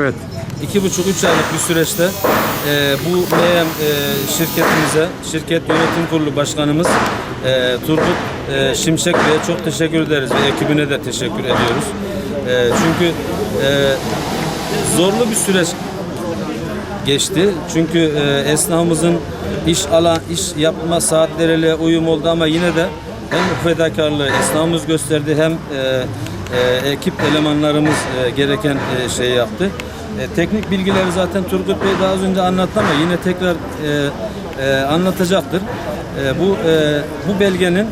Evet. İki buçuk, üç aylık bir süreçte e, bu MEM e, şirketimize, şirket yönetim kurulu başkanımız e, Turgut e, Şimşek Bey'e çok teşekkür ederiz ve ekibine de teşekkür ediyoruz. E, çünkü e, zorlu bir süreç geçti. Çünkü e, esnafımızın iş alan, iş yapma saatleriyle uyum oldu ama yine de hem fedakarlığı esnafımız gösterdi hem e, e, ekip elemanlarımız e, gereken e, şeyi yaptı. E, teknik bilgileri zaten Turgut Bey daha az önce anlattı ama yine tekrar e, e, anlatacaktır. E, bu e, bu belgenin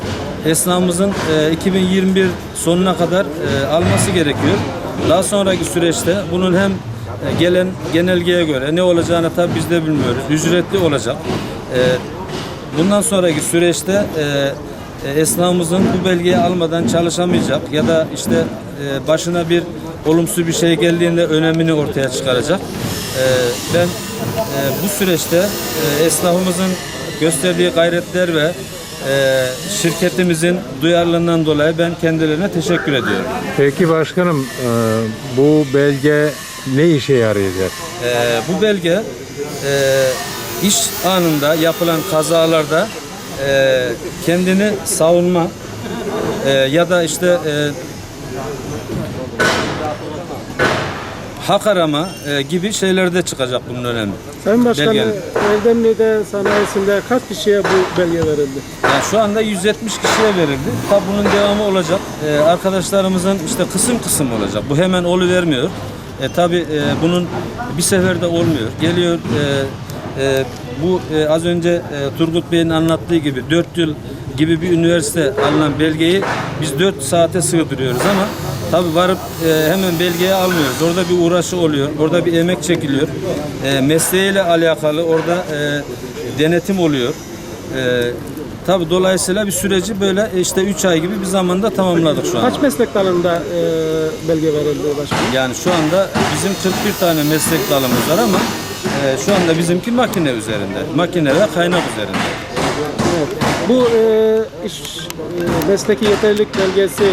esnafımızın e, 2021 sonuna kadar e, alması gerekiyor. Daha sonraki süreçte bunun hem e, gelen genelgeye göre ne olacağını tabii biz de bilmiyoruz. Ücretli olacak. E, Bundan sonraki süreçte e, esnafımızın bu belgeyi almadan çalışamayacak ya da işte e, başına bir olumsuz bir şey geldiğinde önemini ortaya çıkaracak. E, ben e, bu süreçte e, esnafımızın gösterdiği gayretler ve e, şirketimizin duyarlılığından dolayı ben kendilerine teşekkür ediyorum. Peki başkanım e, bu belge ne işe yarayacak? Bu belge e, iş anında yapılan kazalarda e, kendini savunma e, ya da işte e, hak arama e, gibi şeylerde çıkacak bunun önemi. Sayın Başkanım, Belgenin. Erdemli'de sanayisinde kaç kişiye bu belge verildi? Yani şu anda 170 kişiye verildi. Tabi bunun devamı olacak. Ee, arkadaşlarımızın işte kısım kısım olacak. Bu hemen vermiyor. E, tabi e, bunun bir seferde olmuyor. Geliyor e, e, bu e, az önce e, Turgut Bey'in anlattığı gibi 4 yıl gibi bir üniversite alınan belgeyi biz 4 saate sığdırıyoruz ama tabi varıp e, hemen belgeyi almıyoruz. Orada bir uğraşı oluyor. Orada bir emek çekiliyor. E, mesleğiyle alakalı orada e, denetim oluyor. E, Tabi dolayısıyla bir süreci böyle işte 3 ay gibi bir zamanda tamamladık şu an. Kaç meslek dalında e, belge verildi başkanım? Yani şu anda bizim 41 tane meslek dalımız var ama e, şu anda bizimki makine üzerinde. Makine ve kaynak üzerinde. Evet. Bu e, iş e, mesleki yeterlilik belgesi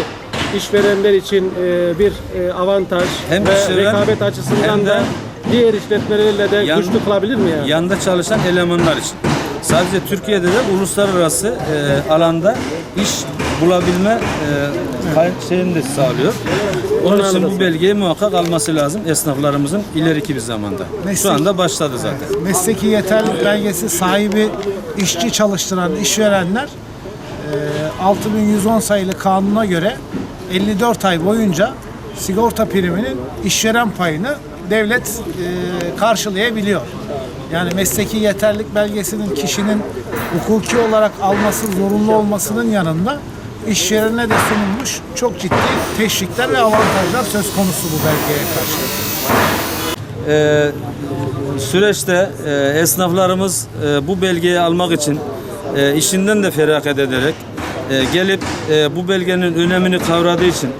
işverenler için e, bir e, avantaj Hem ve işveren, rekabet açısından hem de da diğer işletmelerle de yan- güçlü kılabilir mi yani? Yanında çalışan elemanlar için. Sadece Türkiye'de de uluslararası e, alanda iş bulabilme e, şeyini de sağlıyor. Onun için bu belgeyi muhakkak alması lazım esnaflarımızın ileriki bir zamanda. Şu anda başladı zaten. mesleki yeterlilik belgesi sahibi işçi çalıştıran işverenler e, 6110 sayılı kanuna göre 54 ay boyunca sigorta priminin işveren payını devlet e, karşılayabiliyor. Yani mesleki yeterlilik belgesinin kişinin hukuki olarak alması zorunlu olmasının yanında işverene de sunulmuş çok ciddi teşvikler ve avantajlar söz konusu bu belgeye karşı. Ee, süreçte e, esnaflarımız e, bu belgeyi almak için e, işinden de feragat ederek e, gelip e, bu belgenin önemini kavradığı için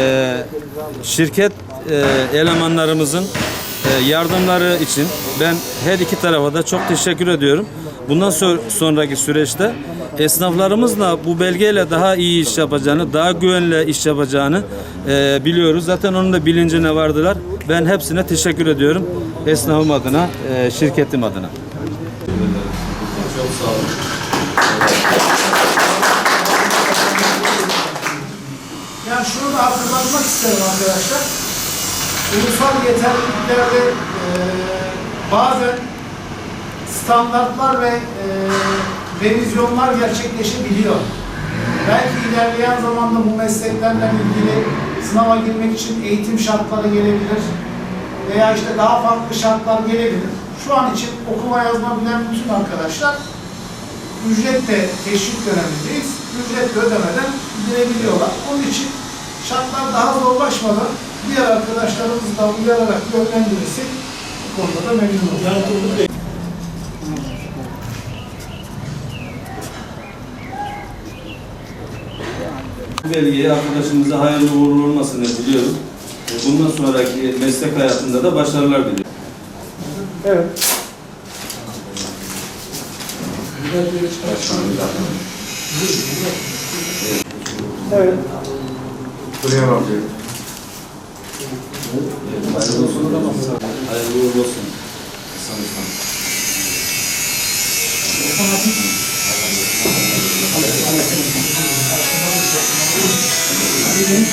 e, şirket e, elemanlarımızın e, yardımları için ben her iki tarafa da çok teşekkür ediyorum. Bundan so- sonraki süreçte esnaflarımızla bu belgeyle daha iyi iş yapacağını, daha güvenli iş yapacağını e, biliyoruz. Zaten onun da bilincine vardılar. Ben hepsine teşekkür ediyorum. Esnafım adına, e, şirketim adına. Yani şunu da hatırlatmak isterim arkadaşlar. Ulusal yeterliliklerde e, bazen standartlar ve e, revizyonlar gerçekleşebiliyor. Belki ilerleyen zamanda bu mesleklerle ilgili sınava girmek için eğitim şartları gelebilir veya işte daha farklı şartlar gelebilir. Şu an için okuma yazma bilen bütün arkadaşlar ücretle teşvik dönemindeyiz. Ücretle ödemeden girebiliyorlar. Onun için şartlar daha zorlaşmadan diğer arkadaşlarımızı da uyararak yönlendirirsek bu konuda da memnun oluruz. Bu belgeyi arkadaşımıza hayırlı uğurlu olmasını diliyorum. E, Bundan sonraki meslek hayatında da başarılar diliyorum. Evet. Evet. Buraya bakıyor. Hayırlı uğurlu olsun. Hasan Usta. Neymiş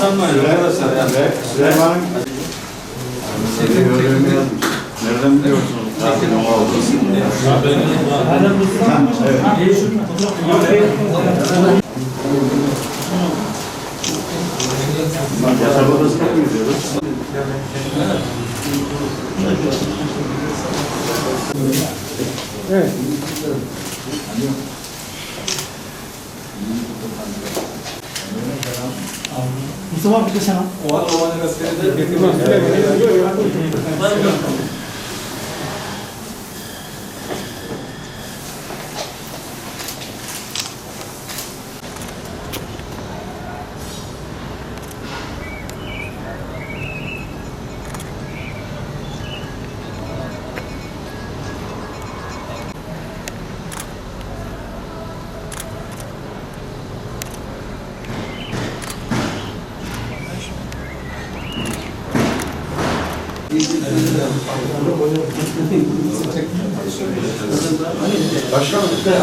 Sanmayın arkadaşlar yani. Süleyman'ın Nereden biliyorsunuz? Mustafa bir de sana. Başkanım.